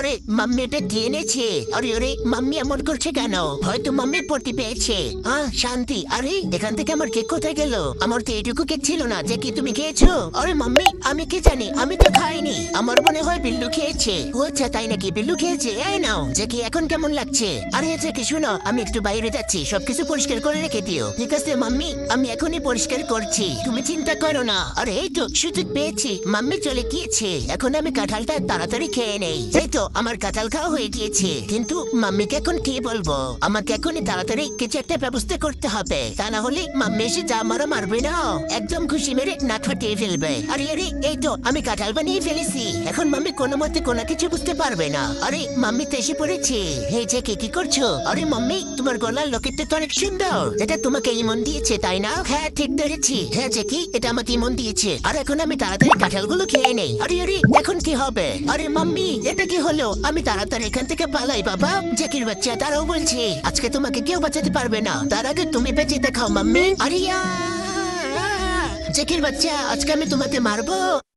আরে, মাম্মি এটা আরে আরে, মাম্মি এমন করছে কেন? হয়তো মাম্মি পড়তে পেয়েছে। হ্যাঁ শান্তি, আরে, এখান থেকে আমার কেক কোথায় গেল? আমার তো কেক ছিল না, যে কি তুমি খেয়েছো? আরে, মাম্মি, আমি কি জানি? আমি তো খাইনি। আমার মনে হয় বিল্লু খেয়েছে। ও আচ্ছা তাই নাকি বিল্লু খেয়েছে? এই নাও, যে কি এখন কেমন লাগছে? আরে আচ্ছা কি শোনো, আমি একটু বাইরে যাচ্ছি। সবকিছু পরিষ্কার করে রেখে দিও। ঠিক আছে, মাম্মি, আমি এখনই পরিষ্কার করছি। তুমি চিন্তা করো না। আরে, এই তো, সুযোগ পেয়েছি। মাম্মি চলে গিয়েছে। এখন আমি কাঁঠালটা তাড়াতাড়ি খেয়ে নেই। এই তো আমার কাঁঠাল খাওয়া হয়ে গিয়েছে। কিন্তু মাম্মিকে এখন কি বলব? আমাকে এখনই তাড়াতাড়ি কিছু একটা ব্যবস্থা করতে হবে। তা না হলে মাম্মি এসে যা মারা মারবে না। একদম খুশি মেরে না ফাটিয়ে ফেলবে। আরে আরে, এই তো, আমি কাঁঠাল বানিয়ে ফেলেছি। এখন মাম্মি কোনো মতে কোনো কিছু বুঝতে পারবে না। আরে, মাম্মি তো এসে পড়েছে। হে, যে কে, কি করছ? আরে, মাম্মি, তোমার গলার লকেটটা তো অনেক সুন্দর। এটা তোমাকে ইমন দিয়েছে, তাই না? হ্যাঁ ঠিক ধরেছি। হ্যাঁ যে কি, এটা আমাকে ইমন দিয়েছে। আর এখন আমি তাড়াতাড়ি কাঁঠালগুলো খেয়ে নেই। আরে আরে, এখন কি হবে? আরে, মাম্মি, এটা কি হলো আমি তাড়াতাড়ি এখান থেকে পালাই, বাবা। জ্যাকির বাচ্চা, তারাও বলছি, আজকে তোমাকে কেউ বাঁচাতে পারবে না। তার আগে তুমি বেঁচে দেখাও, মাম্মি। আরিয়া! জ্যাকির বাচ্চা, আজকে আমি তোমাকে মারবো।